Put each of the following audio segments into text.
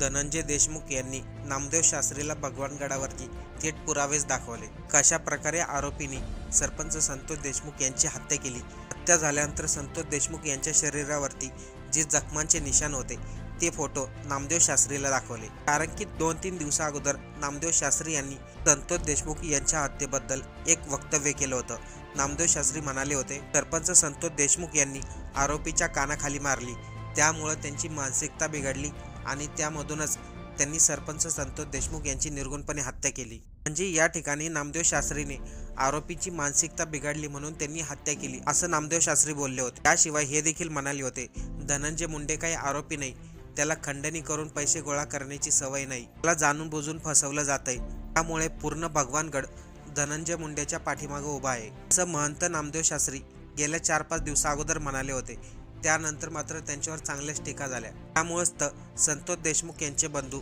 धनंजय देशमुख यांनी नामदेव शास्त्रीला भगवानगडावरती थेट पुरावेच दाखवले. कशा प्रकारे आरोपींनी सरपंच संतोष देशमुख यांची हत्या केली? हत्या झाल्यानंतर संतोष देशमुख यांच्या शरीरावरती जे जखमांचे निशाण होते ते फोटो नामदेव शास्त्रीला दाखवले. कारण की दोन तीन दिवसा अगोदर नामदेव शास्त्री यांनी संतोष देशमुख यांच्या हत्येबद्दल एक वक्तव्य केलं होतं. नामदेव शास्त्री म्हणाले होते सरपंच संतोष देशमुख यांनी आरोपीच्या कानाखाली मारली. त्यामुळं त्यांची मानसिकता बिघडली आणि त्यामधूनच त्यांनी सरपंच संतोष देशमुख यांची निर्गुणपणे हत्या केली. म्हणजे या ठिकाणी नामदेव शास्त्रीने आरोपीची मानसिकता बिघडली म्हणून त्यांनी हत्या केली असं नामदेव शास्त्री बोलले होते. त्याशिवाय हे देखील म्हणाले होते धनंजय मुंडे काही आरोपी नाही त्याला खंडणी करून पैसे गोळा करण्याची सवय नाही. त्याला जाणून बुजून फसवलं जातंय. त्यामुळे पूर्ण भगवानगड धनंजय मुंडेच्या पाठीमागे उभा आहे. असं महंत नामदेव शास्त्री गेल्या चार पाच दिवसा अगोदर म्हणाले होते त्यानंतर मात्र त्यांच्यावर चांगल्याच टीका झाल्या. त्यामुळेच तर संतोष देशमुख यांचे बंधू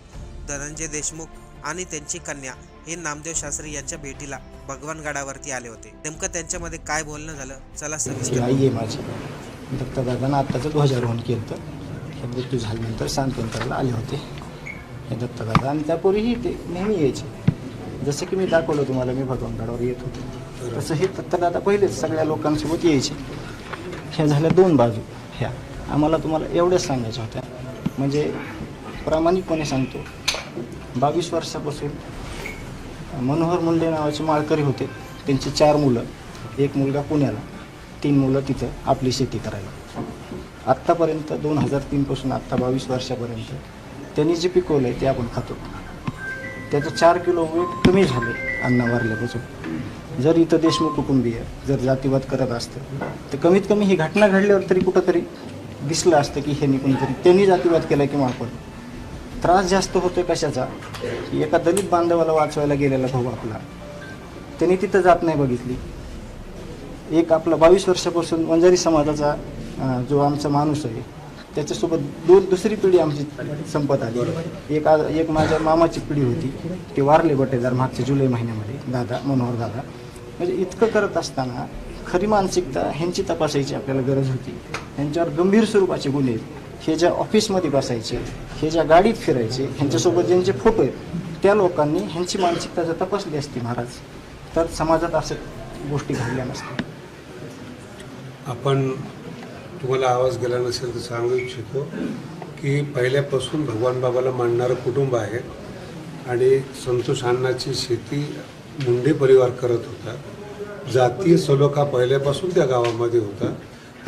धनंजय देशमुख आणि त्यांची कन्या हे नामदेव शास्त्री यांच्या भेटीला भगवानगडावरती आले होते. नेमकं त्यांच्यामध्ये काय बोलणं झालं? चला सविस्तर आई आहे माझी. दत्तदादानं आत्ताचं ध्वजारोहण केलं तर हे मृत्यू झाल्यानंतर सांत्वन आले होते. हे दत्तदादा आणि त्यापूर्वीही ते नेहमी यायचे. जसं की मी दाखवलं तुम्हाला मी भगवानगडावर येत होते. तसं हे दत्तदादा पहिलेच सगळ्या लोकांसोबत यायचे. ह्या झाल्या दोन बाजू. ह्या आम्हाला तुम्हाला एवढंच सांगायच्या होत्या म्हणजे प्रामाणिकपणे सांगतो. बावीस वर्षापासून मनोहर मुंडे नावाचे माळकरी होते. त्यांची चार मुलं. एक मुलगा पुण्याला तीन मुलं तिथं आपली शेती करायला. आत्तापर्यंत दोन हजार तीनपासून आत्ता बावीस वर्षापर्यंत त्यांनी जे पिकवलं आहे ते आपण खातो. त्याचं चार किलो वेट कमी झाले अन्न वारल्यापासून. जर इथं देशमुख कुटुंबीय जर जातीवाद करत असतं तर कमीत कमी ही घटना घडल्यावर तरी कुठंतरी दिसलं असतं की हे कोणीतरी त्यांनी जातीवाद केला किंवा आपण. त्रास जास्त होतोय कशाचा? की एका दलित बांधवाला वाचवायला गेलेला भाऊ आपला. त्यांनी तिथं जात नाही बघितली. एक आपला बावीस वर्षापासून वंजारी समाजाचा जो आमचा माणूस आहे त्याच्यासोबत दोन दुसरी पिढी आमची संपत आली. एक आज एक माझ्या मामाची पिढी होती. ते वारले बटेदार मागच्या जुलै महिन्यामध्ये दादा मनोहर दादा. म्हणजे इतकं करत असताना खरी मानसिकता ह्यांची तपासायची आपल्याला गरज होती. ह्यांच्यावर गंभीर स्वरूपाचे गुन्हे हे ज्या ऑफिसमध्ये बसायचे हे ज्या गाडीत फिरायचे ह्यांच्यासोबत ज्यांचे फोटो आहेत त्या लोकांनी ह्यांची मानसिकता जर तपासली असती महाराज तर समाजात असं गोष्टी घडल्या नसत्या. आपण तुम्हाला आवाज गेला नसेल तर सांगू इच्छितो की पहिल्यापासून भगवान बाबाला मानणारं कुटुंब आहे आणि संतोष अण्णाची शेती मुंडे परिवार करत होता. जातीय सलोखा पहिल्यापासून त्या गावामध्ये होता.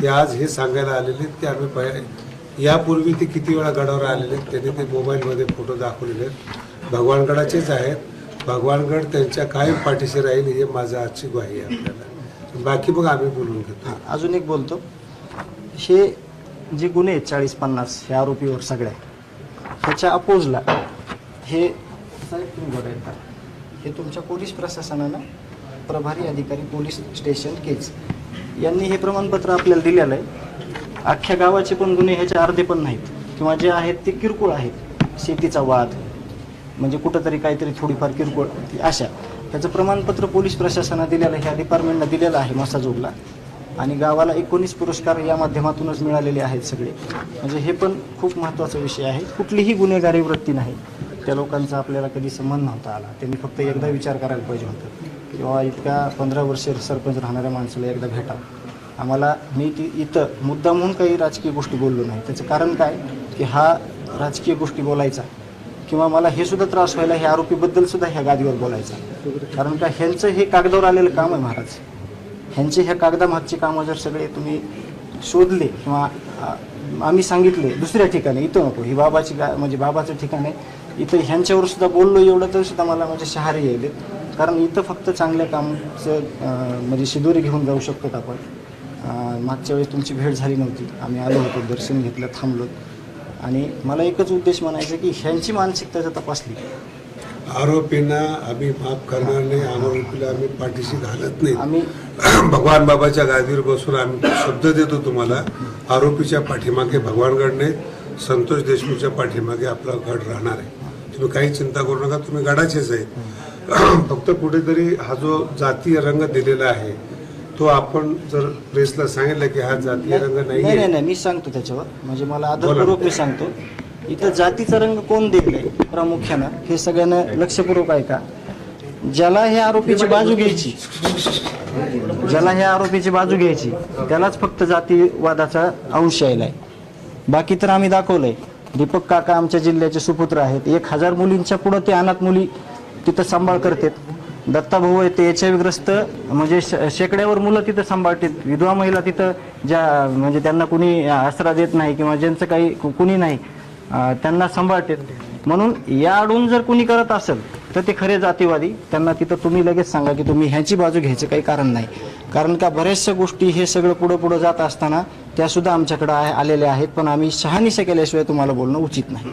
ते आज हे सांगायला आलेले ते आम्ही पहिले यापूर्वी ते किती वेळा गडावर आलेले आहेत त्यांनी ते मोबाईलमध्ये फोटो दाखवलेले आहेत. भगवानगडाचेच आहेत. भगवानगड त्यांच्या कायम पाठीशी राहील हे माझं आजची ग्वाही आहे आपल्याला. बाकी मग आम्ही बोलून घेतो. हां अजून एक बोलतो. हे जे गुन्हे आहेत चाळीस पन्नास हे आरोपीवर सगळ्या ह्याच्या अपोजला हे साहेब तुम्ही हे तुमच्या पोलीस प्रशासनानं प्रभारी अधिकारी पोलीस स्टेशन केज. यांनी हे प्रमाणपत्र आपल्याला दिलेलं आहे. अख्ख्या गावाचे पण गुन्हे ह्याचे अर्धे पण नाहीत. किंवा जे आहेत ते किरकोळ आहेत. शेतीचा वाद म्हणजे कुठंतरी काहीतरी थोडीफार किरकोळ अशा. त्याचं प्रमाणपत्र पोलीस प्रशासनानं दिलेलं ह्या डिपार्टमेंटनं दिलेलं आहे मसाजोगला. आणि गावाला एकोणीस पुरस्कार या माध्यमातूनच मिळालेले आहेत सगळे. म्हणजे हे पण खूप महत्त्वाचा विषय आहे. कुठलीही गुन्हेगारी वृत्ती नाही. त्या लोकांचा आपल्याला कधी संबंध नव्हता आला. त्यांनी फक्त एकदा विचार करायला पाहिजे होतं किंवा इतका पंधरा वर्ष सरपंच राहणाऱ्या माणसाला एकदा भेटावं आम्हाला मी ती इथं मुद्दा म्हणून काही राजकीय गोष्टी बोललो नाही. त्याचं कारण काय? की हा राजकीय गोष्टी बोलायचा. किंवा मला हे सुद्धा त्रास व्हायला हे आरोपीबद्दल सुद्धा ह्या गादीवर बोलायचा. कारण का ह्यांचं हे कागदावर आलेलं काम आहे महाराज. ह्यांचे ह्या कागदामागचे कामं जर सगळे तुम्ही शोधले किंवा आम्ही सांगितले दुसऱ्या ठिकाणी इथं नको ही बाबाची गा म्हणजे बाबाचं ठिकाण आहे. इथं ह्यांच्यावर सुद्धा बोललो एवढं तर सुद्धा मला म्हणजे शहारे यायले कारण इथं फक्त चांगल्या कामचं म्हणजे शिदोरी घेऊन जाऊ शकतो आपण. मागच्या वेळेस तुमची भेट झाली नव्हती. आम्ही आलो होतो दर्शन घेतलं थांबलो. आणि मला एकच उद्देश म्हणायचा की ह्यांची मानसिकता जर तपासली आरोपींना आम्ही माफ करणार नाही आरोपीला आम्ही पाठीशी घालत नाही. भगवान बाबाच्या गादीवर बसून आम्ही शब्द देतो तुम्हाला आरोपीच्या पाठीमागे भगवानगड नाही संतोष देशमुखच्या पाठीमागे आपला गड राहणार आहे. तुम्ही काही चिंता करू नका तुम्ही गडाचेच आहे. फक्त कुठेतरी हा जो जातीय रंग दिलेला आहे तो आपण जर प्रेसला सांगितलं की हा जातीय रंग नाही मी सांगतो त्याच्यावर. म्हणजे मला आदरपूर्वक मी सांगतो. इथं जातीचा रंग कोण दिले प्रामुख्यानं? हे सगळ्यांना लक्षपूर्वक आहे का ज्याला ह्या आरोपीची बाजू घ्यायची ज्याला ह्या आरोपीची बाजू घ्यायची त्यालाच फक्त जातीवादाचा अंश यायलाय बाकी तर आम्ही दाखवलंय. दीपक काका आमच्या जिल्ह्याचे सुपुत्र आहेत. एक हजार मुलींच्या पुढं ते अनाथ मुली तिथं सांभाळ करतात. दत्ता भाऊ आहे ते एच आय ग्रस्त म्हणजे शेकड्यावर मुलं तिथं सांभाळतात. विधवा महिला तिथं ज्या म्हणजे त्यांना कुणी आसरा देत नाही किंवा ज्यांचं काही कुणी नाही त्यांना सांभाळतात म्हणून या आडून जर कुणी करत असेल तर ते खरे जातीवादी. त्यांना तिथं तुम्ही लगेच सांगा की तुम्ही ह्याची बाजू घ्यायचं काही कारण नाही. कारण का बऱ्याचशा गोष्टी हे सगळं पुढं पुढं जात असताना त्यासुद्धा आमच्याकडं आमच्याकडे आलेल्या आहेत पण आम्ही शहानिशा केल्याशिवाय तुम्हाला बोलणं उचित नाही.